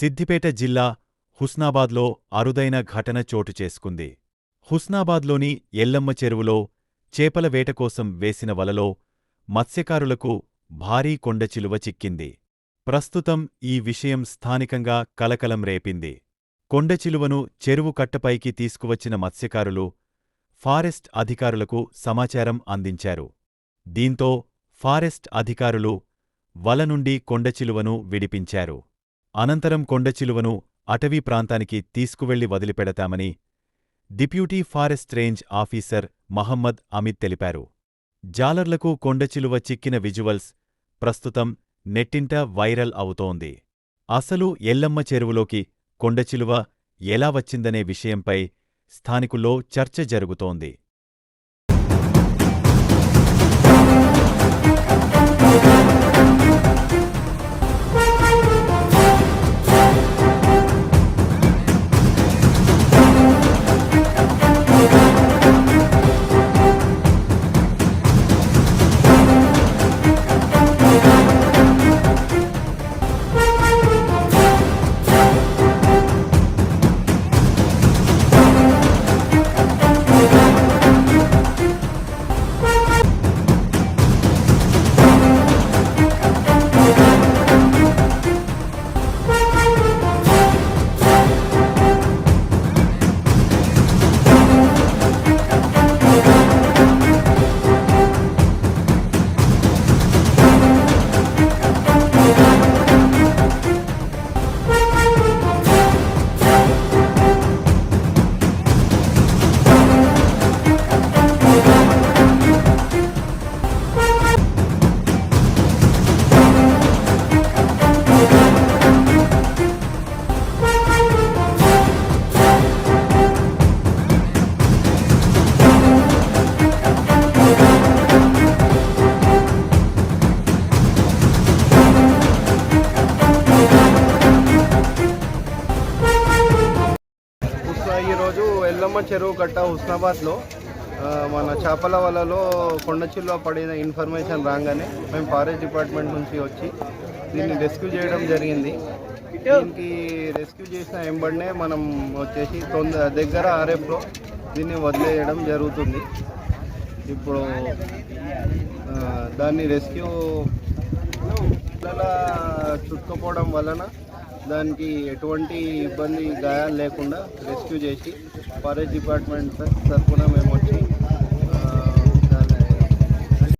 సిద్దిపేట జిల్లా హుస్నాబాద్లో అరుదైన ఘటన చోటు చేసుకుంది. హుస్నాబాద్లోని ఎల్లమ్మ చెరువులో చేపల వేట కోసం వేసిన వలలో మత్స్యకారులకు భారీ కొండచిలువ చిక్కింది. ప్రస్తుతం ఈ విషయం స్థానికంగా కలకలం రేపింది. కొండచిలువను చెరువు కట్టపైకి తీసుకువచ్చిన మత్స్యకారులు ఫారెస్ట్ అధికారులకు సమాచారం అందించారు. దీంతో ఫారెస్ట్ అధికారులు వల నుండి కొండచిలువను విడిపించారు. అనంతరం కొండచిలువను అటవీ ప్రాంతానికి తీసుకువెళ్ళి వదిలిపెడతామని deputy forest range officer Mohammad Hamid తెలిపారు. జాలర్లకు కొండచిలువ చిక్కిన విజువల్స్ ప్రస్తుతం నెట్టింట వైరల్ అవుతోంది. అసలు ఎల్లమ్మ చెరువులోకి కొండచిలువ ఎలా వచ్చిందనే విషయంపై స్థానికుల్లో చర్చ జరుగుతోంది. చిల్లమ్మ చెరువు కట్ట హుస్నాబాద్లో మన చేపల వలలో కొండచిల్లో పడిన ఇన్ఫర్మేషన్ రాగానే మేము ఫారెస్ట్ డిపార్ట్మెంట్ నుంచి వచ్చి దీన్ని రెస్క్యూ చేయడం జరిగింది. దీనికి రెస్క్యూ చేసిన వెంబడినే మనం వచ్చేసి తొందర దగ్గర ఆర్ఎఫ్లో దీన్ని వదిలేయడం జరుగుతుంది. ఇప్పుడు దాన్ని రెస్క్యూ పిల్లల చుట్టుకోవడం వలన దానికి ఎటువంటి ఇబ్బంది గాయాలు లేకుండా రెస్క్యూ చేసి ఫారెస్ట్ డిపార్ట్మెంట్ తరఫున మేము వచ్చి